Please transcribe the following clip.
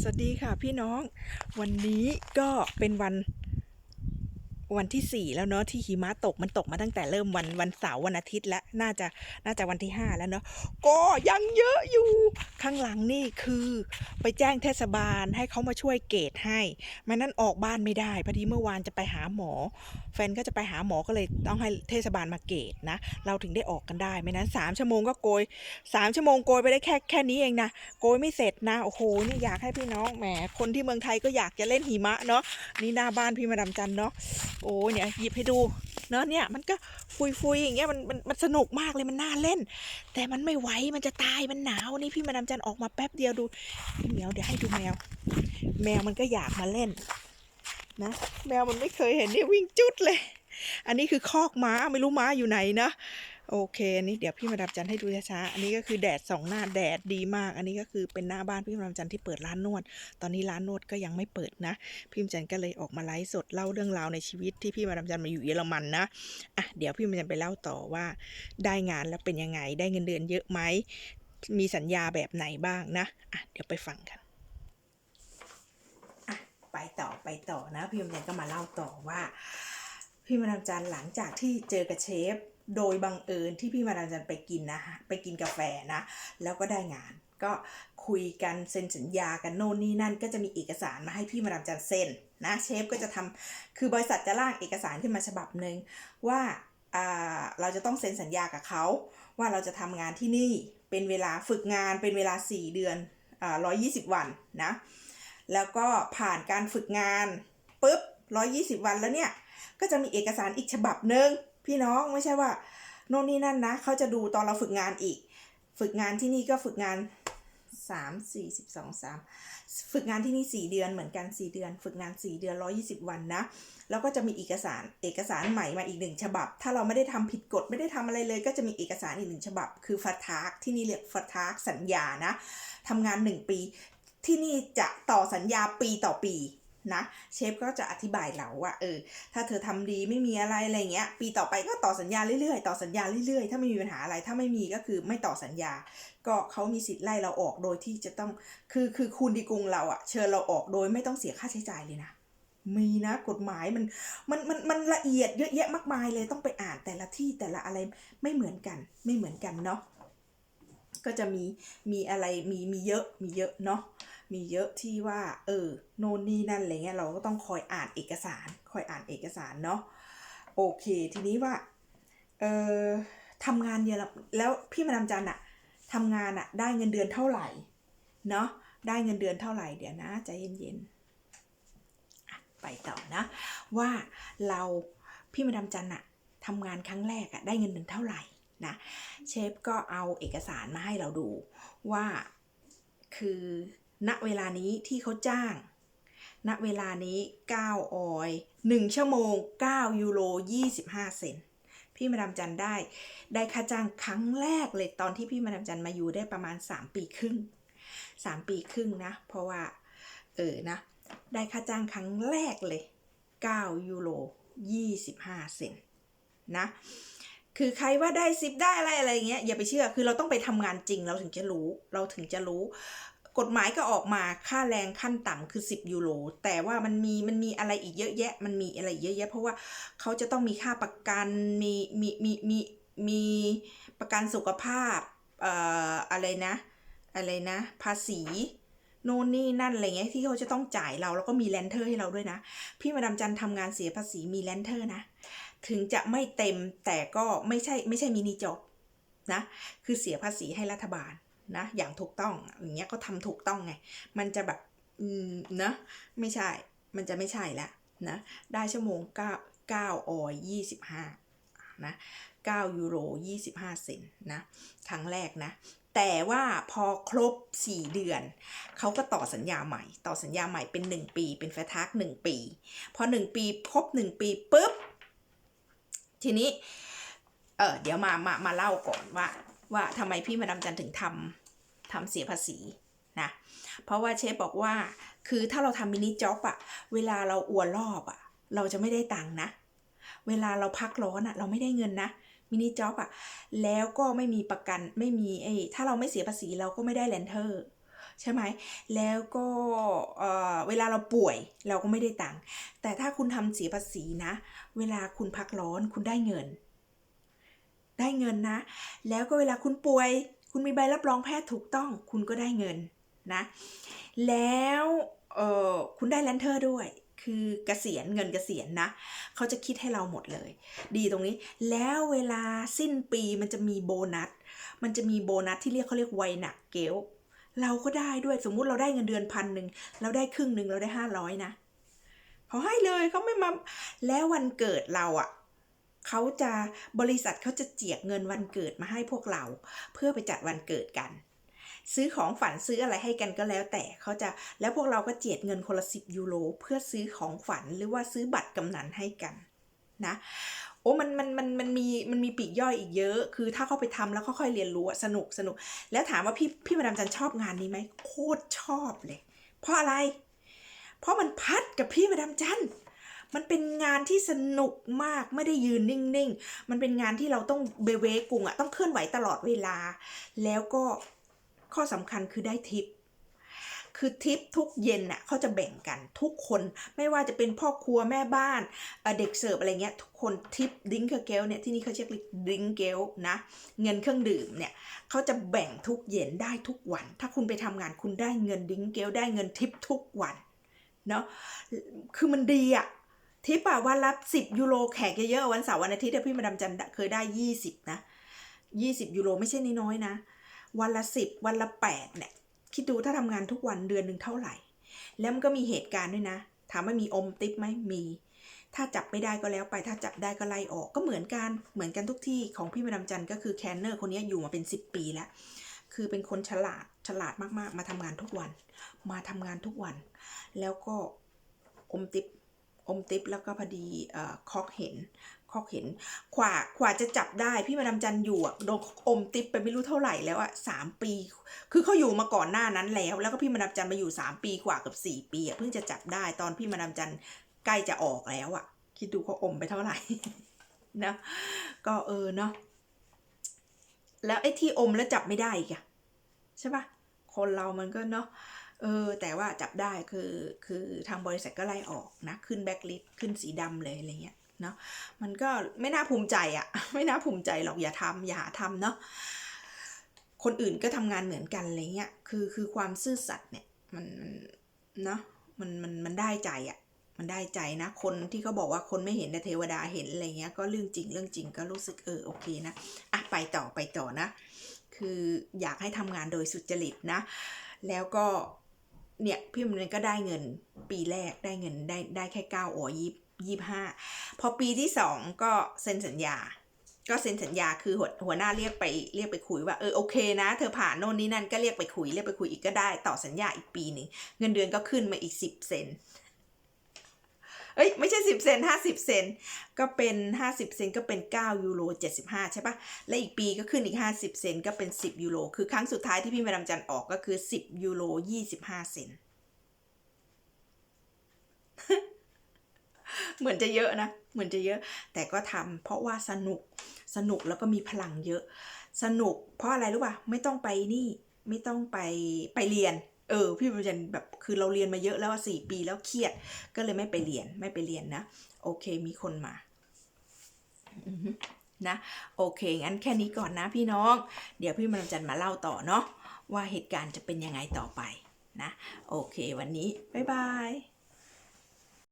สวัสดีค่ะพี่น้อง วันนี้ก็เป็นวัน วันที่ 4 แล้วเนาะที่หิมะตกมันตกมาตั้งแต่เริ่มวันวันเสาร์วันอาทิตย์แล้วน่าจะน่าจะวันที่ 5 แล้วเนาะก็ยังเยอะอยู่ข้างหลังนี่คือไปแจ้งเทศบาลให้เขามาช่วยเกตให้ไม่นั้นออกบ้านไม่ได้พอดีเมื่อวานจะไปหาหมอ แฟนก็จะไปหาหมอก็เลยต้องให้เทศบาลมาเกตนะ เราถึงได้ออกกันได้ไม่นั้น3ชั่วโมงก็โกย3ชั่วโมงโกยไปได้แค่แค่นี้เองนะโกยไม่เสร็จนะโอ้โหนี่อยากให้พี่น้องแหมคนที่เมืองไทยก็อยากจะเล่นหิมะเนาะนี่หน้าบ้านพี่มาดามจันเนาะโอ้เนี่ยหยิบให้ดูเนาะเนี่ยมันก็ฟุยฟุยๆอย่างเงี้ยมันมันมันสนุกมากเลยมันน่าเล่น แต่มันไม่ไหวมันจะตายมันหนาวนี่พี่มาดามจันออกมาแป๊บเดียวดูพี่เหมียวเดี๋ยวให้ดูแมว แมวมันก็อยากมาเล่นนะแมวมันไม่เคยเห็นเนี่ยวิ่งจุดเลย อันนี้คือคอกม้าไม่รู้ม้าอยู่ไหนนะ โอเค อันนี้เดี๋ยวพี่มาดามจันให้ดูช้าๆ อันนี้ก็คือแดดสองหน้าแดดดีมาก อันนี้ก็คือเป็นหน้าบ้านพี่มาดามจันที่เปิดร้านนวด ตอนนี้ร้านนวดก็ยังไม่เปิดนะ พี่มาดามจันก็เลยออกมาไลฟ์สดเล่าเรื่องราวในชีวิตที่พี่มาดามจันมาอยู่เยอรมันนะ อะเดี๋ยวพี่มาดามจันไปเล่าต่อว่า ได้งานแล้วเป็นยังไง ได้เงินเดือนเยอะไหม มีสัญญาแบบไหนบ้างนะ อะเดี๋ยวไปฟังกันอะไปต่อไปต่อนะ พี่มาดามจันก็มาเล่าต่อว่า พี่มาดามจันหลังจากที่เจอกับเชฟ โดยบังเอิญที่พี่มาดามจันไปกินนะฮะไปกินกาแฟนะ แล้วก็ได้งาน ก็คุยกันเซ็นสัญญากันโน่นนี่นั่น ก็จะมีเอกสารมาให้พี่มาดามจันเซ็นนะเชฟก็จะทำคือบริษัทจะร่างเอกสารขึ้นมาฉบับหนึ่งว่าเราจะต้องเซ็นสัญญากับเขา ว่าเราจะทำงานที่นี่เป็นเวลาฝึกงานเป็นเวลา 4 เดือนอ่า120 วันนะ แล้วก็ผ่านการฝึกงานปุ๊บ 120 วันแล้วเนี่ย ก็จะมีเอกสารอีกฉบับหนึ่ง พี่น้องไม่ใช่ว่าโน่นนี่นั่นนะเขาจะดูตอนเราฝึกงานอีก ฝึกงานที่นี่ก็ฝึกงานสามสี่สิบสองสามฝึกงานที่นี่สี่เดือนเหมือนกันสี่เดือน ฝึกงานสี่เดือนร้อยี่สิบวันนะ แล้วก็จะมีเอกสารเอกสารใหม่มาอีกหนึ่งฉบับ ถ้าเราไม่ได้ทำผิดกฎไม่ได้ทำอะไรเลย ก็จะมีเอกสารอีกหนึ่งฉบับ คือฟัทากที่นี่เรียกฟัทากสัญญานะทำงานหนึ่งปี ที่นี่จะต่อสัญญาปีต่อปี นะเชฟก็จะอธิบายเราว่าเออถ้าเธอทำดีไม่มีอะไรอะไรเงี้ยปีต่อไปก็ต่อสัญญาเรื่อยๆต่อสัญญาเรื่อยๆ ถ้าไม่มีปัญหาอะไรถ้าไม่มีก็คือไม่ต่อสัญญา ก็เขามีสิทธิ์ไล่เราออกโดยที่จะต้องคือคือคุณดีกรุงเราอะเชิญเราออกโดยไม่ต้องเสียค่าใช้จ่ายเลยนะมีนะกฎหมายมันมันมันมันละเอียดเยอะแยะมากมายเลยต้องไปอ่านแต่ละที่แต่ละอะไรไม่เหมือนกันไม่เหมือนกันเนาะ ก็จะมีมีอะไรมีมีเยอะมีเยอะเนาะมีเยอะที่ว่า เออโน่นนี่นั่นอะไรเงี้ยเราก็ต้องคอยอ่านเอกสาร คอยอ่านเอกสารเนาะโอเค ทีนี้ว่าเออทำงานเยอะแล้วพี่มาดามจันอะทำงานอะได้เงินเดือนเท่าไหร่เนาะได้เงินเดือนเท่าไหร่เดี๋ยวนะใจเย็นๆไปต่อนะ ว่าเราพี่มาดามจันอะทำงานครั้งแรกอะได้เงินเดือนเท่าไหร่ นะเชฟก็เอาเอกสารมาให้เราดูว่าคือณเวลานี้ที่เขาจ้าง ณเวลานี้ 9 ออย 1 ชั่วโมง 9 ยูโร 25 เซนพี่มาดามจันได้ได้ค่าจ้างครั้งแรกเลยตอนที่พี่มาดามจันมาอยู่ได้ประมาณ 3 ปีครึ่ง 3 ปีครึ่งนะ เพราะว่า เออนะ ได้ค่าจ้างครั้งแรกเลย 9 ยูโร 25 เซนนะ คือใครว่าได้ซิปได้อะไรอะไรเงี้ยอย่าไปเชื่อคือเราต้องไปทำงานจริงเราถึงจะรู้ เราถึงจะรู้ กฎหมายก็ออกมาค่าแรงขั้นต่ำคือ 10 ยูโร แต่ว่ามันมีมันมีอะไรอีกเยอะแยะ มันมีอะไรเยอะแยะ เพราะว่าเขาจะต้องมีค่าประกันมีมีมีมีมีประกันสุขภาพเอ่ออะไรนะ อะไรนะ ภาษีโน่นนี่นั่นอะไรเงี้ยที่เขาจะต้องจ่ายเราแล้วก็มีแลนเทอร์ให้เราด้วยนะ พี่มาดามจันทำงานเสียภาษีมีแลนเทอร์นะ ถึงจะไม่เต็มแต่ก็ไม่ใช่ไม่ใช่มินิจ็อบนะคือเสียภาษีให้รัฐบาลนะอย่างถูกต้องอย่างเงี้ยก็ทำถูกต้องไง มันจะแบบอืมนะไม่ใช่มันจะไม่ใช่ละนะได้ชั่วโมง9 9ออย25นะ9ยูโร 25 เซนนะครั้งแรกนะ แต่ว่าพอครบ 4 เดือน เขาก็ต่อสัญญาใหม่ ต่อสัญญาใหม่เป็น 1 ปี เป็นแฟทัก1ปี พอ 1 ปีครบ 1 ปีปุ๊บ ทีนี้ เออเดี๋ยวมามามาเล่าก่อนว่า ว่าทำไมพี่มาดามจันถึงทำทำเสียภาษีนะ เพราะว่าเชฟบอกว่า คือถ้าเราทำมินิจ็อบอะเวลาเราอวนรอบอะเราจะไม่ได้ตังค์นะ เวลาเราพักร้อนอะเราไม่ได้เงินนะมินิจ็อบอะแล้วก็ไม่มีประกันไม่มีไอ้ถ้าเราไม่เสียภาษีเราก็ไม่ได้แลนเทอร์ ใช่ไหม แล้วก็เอ่อเวลาเราป่วยเราก็ไม่ได้ตังค์ แต่ถ้าคุณทำเสียภาษีนะ เวลาคุณพักร้อนคุณได้เงิน ได้เงินนะ แล้วก็เวลาคุณป่วย คุณมีใบรับรองแพทย์ถูกต้อง คุณก็ได้เงินนะ แล้วคุณได้แลนเทอร์ด้วยคือเกษียณเงินเกษียณนะ เขาจะคิดให้เราหมดเลย ดีตรงนี้แล้วเวลาสิ้นปีมันจะมีโบนัส มันจะมีโบนัสที่เรียกเขาเรียกไวหนักเกล เราก็ได้ด้วยสมมุติเราได้เงินเดือนพันหนึ่งเราได้ครึ่งหนึ่งเราได้ห้าร้อยนะเขาให้เลยเขาไม่มาแล้ววันเกิดเราอะ่ะเขาจะบริษัทเขาจะเจียกเงินวันเกิดมาให้พวกเรา เพื่อไปจัดวันเกิดกัน ซื้อของฝันซื้ออะไรให้กันก็แล้ว แต่เขาจะแล้วพวกเราก็เจียดเงินคนละสิบยูโรเพื่อซื้อของฝันหรือว่าซื้อบัตรกำนันให้กัน นะโอ้มันมันมันมันมีมันมีปีกย่อยอีกเยอะ คือถ้าเข้าไปทำแล้วค่อยๆเรียนรู้สนุกสนุก แล้วถามว่าพี่พี่มาดามจันชอบงานนี้ไหมโคตรชอบเลย เพราะอะไร เพราะมันพัดกับพี่มาดามจันมันเป็นงานที่สนุกมากไม่ได้ยืนนิ่งๆ มันเป็นงานที่เราต้องเบเวกุงอะต้องเคลื่อนไหวตลอดเวลา แล้วก็ข้อสำคัญคือได้ทิป คือทิปทุกเย็นน่ะเขาจะแบ่งกันทุกคนไม่ว่าจะเป็นพ่อครัวแม่บ้านเด็กเสิร์ฟอะไรเงี้ยทุกคนทิปดิ้งเกลเนี่ยที่นี่เขาเรียกดิ้งเกลนะเงินเครื่องดื่มเนี่ยเขาจะแบ่งทุกเย็นได้ทุกวัน ถ้าคุณไปทำงานคุณได้เงินดิ้งเกลได้เงินทิปทุกวันเนาะคือมันดีอะทิปอะวันละสิบยูโรแขกเยอะๆวันเสาร์วันอาทิตย์พี่มาดามจันเคยได้ยี่สิบนะยี่สิบยูโรไม่ใช่น้อยๆนะวันละสิบวันละแปดเนี่ย คิดดูถ้าทำงานทุกวันเดือนหนึ่งเท่าไหร่ แล้วมันก็มีเหตุการณ์ด้วยนะ ถามว่ามีอมติบไหมมี ถ้าจับไม่ได้ก็แล้วไปถ้าจับได้ก็ไล่ออกก็เหมือนกันเหมือนกันทุกที่ของพี่มาดามจันก็คือแคนเนอร์คนนี้อยู่มาเป็น 10 ปีแล้วคือเป็นคนฉลาดฉลาดมากๆ มาทำงานทุกวัน มาทำงานทุกวัน แล้วก็อมติบ อมติปแล้วก็พอดีคอกเห็นคอกเห็นกว่ากว่าจะจับได้พี่มาดามจันอยู่อะโดนอมติปไปไม่รู้เท่าไหร่แล้วอะสามปี คือเขาอยู่มาก่อนหน้านั้นแล้ว แล้วก็พี่มาดามจันมาอยู่สามปีกว่ากับสี่ปีอะเพิ่งจะจับได้ตอนพี่มาดามจันใกล้จะออกแล้วอะคิดดูเขาอมไปเท่าไหร่นะก็เออเนาะแล้วไอ้ที่อมแล้วจับไม่ได้อีกอะใช่ปะคนเรามันก็เนาะ เออแต่ว่าจับได้คือคือทางบริษัทก็ไล่ออกนะขึ้นแบ็คลิสขึ้นสีดำเลยอะไรเงี้ยเนาะมันก็ไม่น่าภูมิใจอะไม่น่าภูมิใจหรอกอย่าทำอย่าทำเนาะคนอื่นก็ทำงานเหมือนกันอะไรเงี้ยคือคือความซื่อสัตย์เนี่ยมันเนาะมันมันมันได้ใจอะ่ะมันได้ใจนะ คนที่เขาบอกว่าคนไม่เห็นแต่เทวดาเห็นอะไรเงี้ยก็เรื่องจริงเรื่องจริงก็รู้สึกเออโอเคนะอะไปต่อไปต่อนะ คืออยากให้ทำงานโดยสุจริตนะ แล้วก็ เนี่ยพี่มันก็ได้เงินปีแรกได้เงินได้ได้แค่เก้าโอยี่ยี่ห้าพอปีที่สองก็เซ็นสัญญา ก็เซ็นสัญญาคือหัวหัวหน้าเรียกไปเรียกไปคุยว่าเออโอเคนะ เธอผ่านโน่นนี่นั่นก็เรียกไปคุยเรียกไปคุยอีกก็ได้ต่อสัญญาอีกปีหนึ่งเงินเดือนก็ขึ้นมาอีกสิบเซน เอ้ยไม่ใช่สิบเซนห้าสิบเซนก็เป็นห้าสิบเซนก็เป็นเก้ายูโรเจ็ดสิบห้าใช่ปะและอีกปีก็ขึ้นอีกห้าสิบเซนก็เป็นสิบยูโร คือครั้งสุดท้ายที่พี่มาดามจันออกก็คือสิบยูโรยี่สิบห้าเซนเหมือนจะเยอะนะ เหมือนจะเยอะ แต่ก็ทำเพราะว่าสนุก สนุกแล้วก็มีพลังเยอะ สนุกเพราะอะไรรู้ป่ะ ไม่ต้องไปนี่ ไม่ต้องไปไปเรียน เออพี่ประจันแบบคือเราเรียนมาเยอะแล้วสี่ปีแล้วเครียด ก็เลยไม่ไปเรียนไม่ไปเรียนนะ โอเคมีคนมานะโอเคงั้นแค่นี้ก่อนนะพี่น้อง เดี๋ยวพี่มรจันมาเล่าต่อเนาะว่าเหตุการณ์จะเป็นยังไงต่อไปนะ โอเควันนี้ บ๊ายบาย